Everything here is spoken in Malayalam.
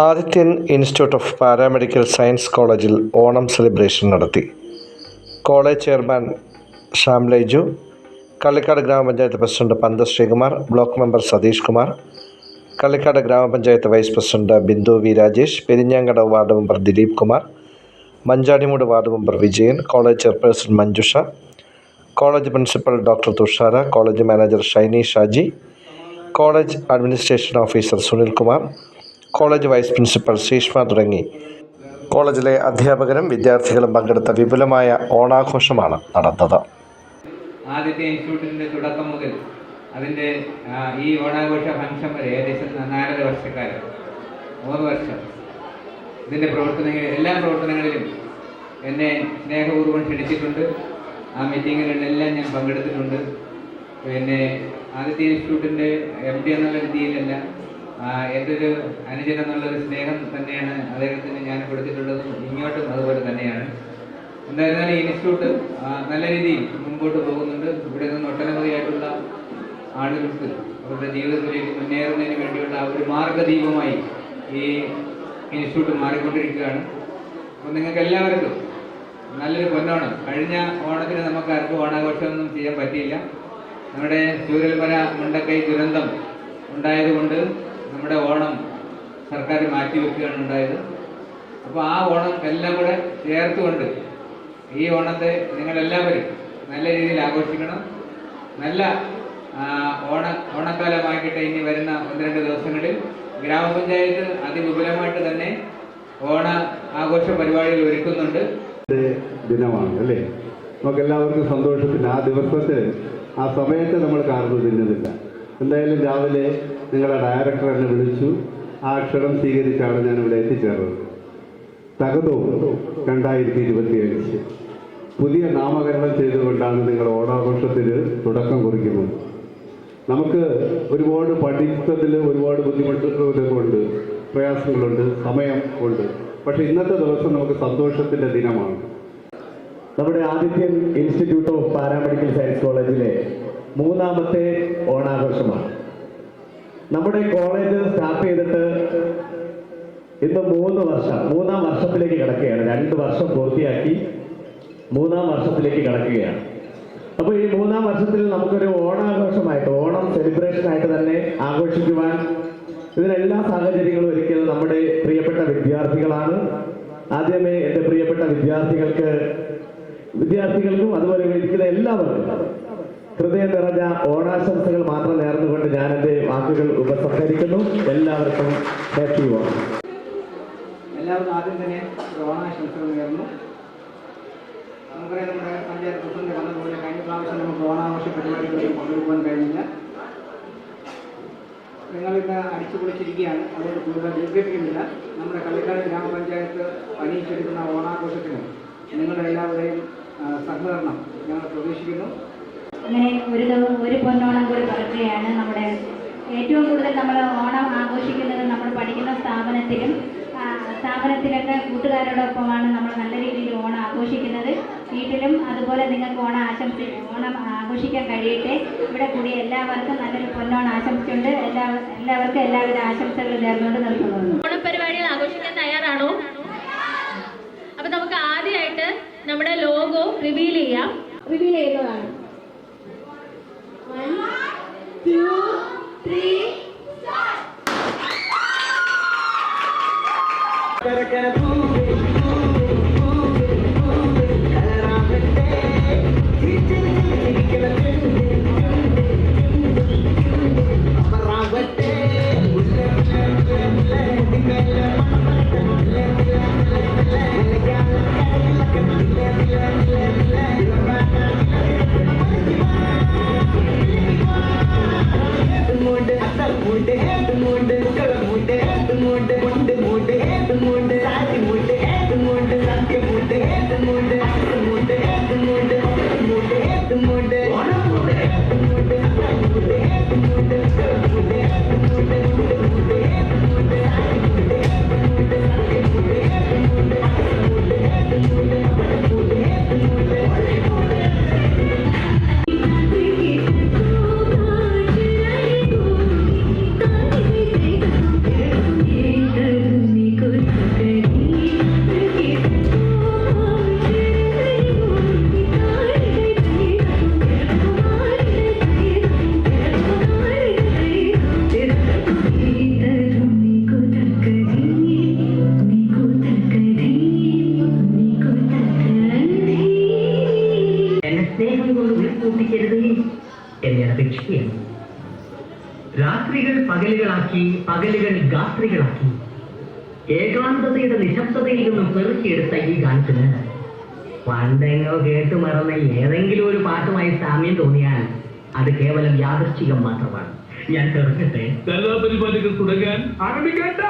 Adithyan institute of paramedical science കോളേജിൽ ഓണം സെലിബ്രേഷൻ നടത്തി. കോളേജ് ചെയർമാൻ ശ്യാം ലൈജു കള്ളിക്കാട് ഗ്രാമപഞ്ചായത്ത് president Pantha Sreekumar block member Satheesh Kumar Kallikkad ഗ്രാമപഞ്ചായത്ത് vice president Bindu V Rajesh Perinjankada ward member Dileep Kumar Manchadimoodu ward member Vijayan college chairperson Manjusha college principal doctor Thushara college manager Shiny Shaji college administration officer Sunil Kumar college vice principal Sreeshma തുടങ്ങി. കോളേജിലെ അധ്യാപകരും വിദ്യാർത്ഥികളും പങ്കെടുത്ത വിപുലമായ ഓണാഘോഷമാണ് നടന്നത്. ആദ്യത്തെ ഇൻസ്റ്റിറ്റ്യൂട്ടിന്റെ തുടക്കം മുതൽ അതിന്റെ ഈ ഓണാഘോഷ ഫംഗ്ഷൻ വരെ ഏകദേശം നാലര വർഷക്കാലം. മൂന്ന് വർഷം. ഇതിന്റെ പ്രവർത്തനങ്ങൾ എല്ലാ പ്രവർത്തനങ്ങളിലും എന്നെ സ്നേഹപൂർവം ക്ഷണിച്ചിട്ടുണ്ട്. ആ മീറ്റിങ്ങുകളിലെല്ലാം ഞാൻ പങ്കെടുത്തിട്ടുണ്ട്. പിന്നെ ആദ്യത്തെ ഇൻസ്റ്റിറ്റ്യൂട്ടിന്റെ എം ഡി എന്നുള്ള രീതിയിലല്ല എന്റെ ഒരു അനുജൻ എന്നുള്ളൊരു സ്നേഹം തന്നെയാണ് അദ്ദേഹത്തിന് ഞാൻ കൊടുത്തിട്ടുള്ളതും ഇങ്ങോട്ടും അതുപോലെ തന്നെയാണ്. എന്തായിരുന്നാലും ഈ ഇൻസ്റ്റിറ്റ്യൂട്ട് നല്ല രീതിയിൽ മുമ്പോട്ട് പോകുന്നുണ്ട്. ഇവിടെ നിന്ന് ഒട്ടനവധിയായിട്ടുള്ള ആളുകൾക്ക് അവരുടെ ജീവിതത്തിലേക്ക് മുന്നേറുന്നതിന് വേണ്ടിയുള്ള ഒരു മാർഗദീപമായി ഈ ഇൻസ്റ്റിറ്റ്യൂട്ട് മാറിക്കൊണ്ടിരിക്കുകയാണ്. അപ്പം നിങ്ങൾക്ക് എല്ലാവർക്കും നല്ലൊരു പൊന്നോണം. കഴിഞ്ഞ ഓണത്തിന് നമുക്ക് ആർക്കും ഓണാഘോഷമൊന്നും ചെയ്യാൻ പറ്റിയില്ല. നമ്മുടെ ചൂരൽമല മുണ്ടക്കൈ ദുരന്തം ഉണ്ടായതുകൊണ്ട് നമ്മുടെ ഓണം സർക്കാർ മാറ്റിവെക്കുകയാണ് ഉണ്ടായത്. അപ്പോൾ ആ ഓണം എല്ലാം കൂടെ ചേർത്തുകൊണ്ട് ഈ ഓണത്തെ നിങ്ങളെല്ലാവരും നല്ല രീതിയിൽ ആഘോഷിക്കണം. നല്ല ഓണ ഓണക്കാലമാക്കിയിട്ട് ഇനി വരുന്ന ഒന്ന് രണ്ട് ദിവസങ്ങളിൽ ഗ്രാമപഞ്ചായത്ത് അതിവിപുലമായിട്ട് തന്നെ ഓണ ആഘോഷ പരിപാടികൾ ഒരുക്കുന്നുണ്ട്. ദിനമാണ് അല്ലേ? നമുക്ക് എല്ലാവർക്കും സന്തോഷത്തിന് ആ ദിവസത്തിൽ ആ സമയത്ത് നമ്മൾ കാർന്നു തിന്നുന്നില്ല എന്തായാലും രാവിലെ നിങ്ങളുടെ ഡയറക്ടർ എന്നെ വിളിച്ചു. ആ ക്ഷണം സ്വീകരിച്ചാണ് ഞാൻ ഇവിടെ എത്തിച്ചേർന്നത്. തകതോ രണ്ടായിരത്തി ഇരുപത്തിയഞ്ച് പുതിയ നാമകരണം ചെയ്തുകൊണ്ടാണ് നിങ്ങൾ ഓണാഘോഷത്തിന് തുടക്കം കുറിക്കുന്നത്. നമുക്ക് ഒരുപാട് പഠിത്തത്തിൽ ഒരുപാട് ബുദ്ധിമുട്ടുകളുണ്ട് പ്രയാസങ്ങളുണ്ട് സമയം ഉണ്ട്. പക്ഷെ ഇന്നത്തെ ദിവസം നമുക്ക് സന്തോഷത്തിന്റെ ദിനമാണ്. നമ്മുടെ Adithyan institute of paramedical science കോളേജിലെ മൂന്നാമത്തെ ഓണാഘോഷമാണ്. നമ്മുടെ കോളേജ് സ്റ്റാർട്ട് ചെയ്തിട്ട് ഇന്ന് മൂന്ന് വർഷം മൂന്നാം വർഷത്തിലേക്ക് കിടക്കുകയാണ്. രണ്ട് വർഷം പൂർത്തിയാക്കി മൂന്നാം വർഷത്തിലേക്ക് കിടക്കുകയാണ്. അപ്പോൾ ഈ മൂന്നാം വർഷത്തിൽ നമുക്കൊരു ഓണാഘോഷമായിട്ട് ഓണം സെലിബ്രേഷൻ ആയിട്ട് തന്നെ ആഘോഷിക്കുവാൻ ഇതിനെല്ലാ സാഹചര്യങ്ങളും ഒരുക്കിയത് നമ്മുടെ പ്രിയപ്പെട്ട വിദ്യാർത്ഥികളാണ്. ആദ്യമേ എന്റെ പ്രിയപ്പെട്ട വിദ്യാർത്ഥികൾക്ക് വിദ്യാർത്ഥികൾക്കും അതുപോലെ ഇരിക്കുന്ന എല്ലാവർക്കും ഹൃദയം നിറഞ്ഞ ഓണാശംസകൾ മാത്രം നേർന്നുകൊണ്ട് ഞാൻ എന്റെ വാക്കുകൾ ഉപസംഹരിക്കുന്നു. എല്ലാവർക്കും ഹാപ്പി ഓണം എല്ലാവരും ആദ്യം തന്നെ ഓണാശംസകൾ നേർന്നു. നമുക്കറിയാം നമ്മുടെ പഞ്ചായത്ത് പ്രസിഡന്റ് വന്നതുപോലെ കഴിഞ്ഞ പ്രാവശ്യം നമുക്ക് ഓണാഘോഷ പരിപാടികളിൽ പങ്കെടുക്കാൻ കഴിഞ്ഞില്ല. നിങ്ങളിന്ന് അടിച്ചു പൊളിച്ചിരിക്കുകയാണ്. അതുകൊണ്ട് കൂടുതൽ ദീർഘിപ്പിക്കുന്നില്ല. നമ്മുടെ കള്ളിക്കാട് ഗ്രാമപഞ്ചായത്ത് അണിയിച്ചെടുക്കുന്ന ഓണാഘോഷത്തിന് നിങ്ങളുടെ എല്ലാവരുടെയും സഹകരണം ഞങ്ങൾ പ്രതീക്ഷിക്കുന്നു. അങ്ങനെ ഒരു ദിവ- ഒരു പൊന്നോണം കൂടി പറയുകയാണ് നമ്മുടെ ഏറ്റവും കൂടുതൽ നമ്മൾ ഓണം ആഘോഷിക്കുന്നത് നമ്മൾ പഠിക്കുന്ന സ്ഥാപനത്തിലും സ്ഥാപനത്തിലൊക്കെ കൂട്ടുകാരോടൊപ്പമാണ് നമ്മൾ നല്ല രീതിയിൽ ഓണം ആഘോഷിക്കുന്നത്. വീട്ടിലും അതുപോലെ നിങ്ങൾക്ക് ഓണം ആശംസി ഓണം ആഘോഷിക്കാൻ കഴിയട്ടെ. ഇവിടെ കൂടി എല്ലാവർക്കും നല്ലൊരു പൊന്നോണം ആശംസിച്ചുകൊണ്ട് എല്ലാ എല്ലാവർക്കും എല്ലാവിധ ആശംസകളും നേർന്നുകൊണ്ട് നിർത്തുന്നു. ഓണപരിപാടികൾ ആഘോഷിക്കാൻ തയ്യാറാണോ? അപ്പൊ നമുക്ക് ആദ്യമായിട്ട് നമ്മുടെ ലോഗോ റിവീൽ ചെയ്യാം. റിവീൽ ചെയ്യുന്നതാണ്. Gotta get it. പകലുകളാക്കി പകലുകൾ ഗാത്രികളാക്കി. ഏകാന്തതയുടെ നിശബ്ദതയിൽ നിന്നും പെറുക്കിയെടുത്ത ഈ ഗാനത്തിന് പണ്ടെങ്ങോ കേട്ട് മറന്ന ഏതെങ്കിലും ഒരു പാട്ടുമായി സാമ്യം തോന്നിയാൽ അത് കേവലം യാദർശികം മാത്രമാണ്. ഞാൻ തെറുക്കട്ടെ കലാപരിപാടികൾ തുടങ്ങാൻ ആരംഭിക്കണ്ട.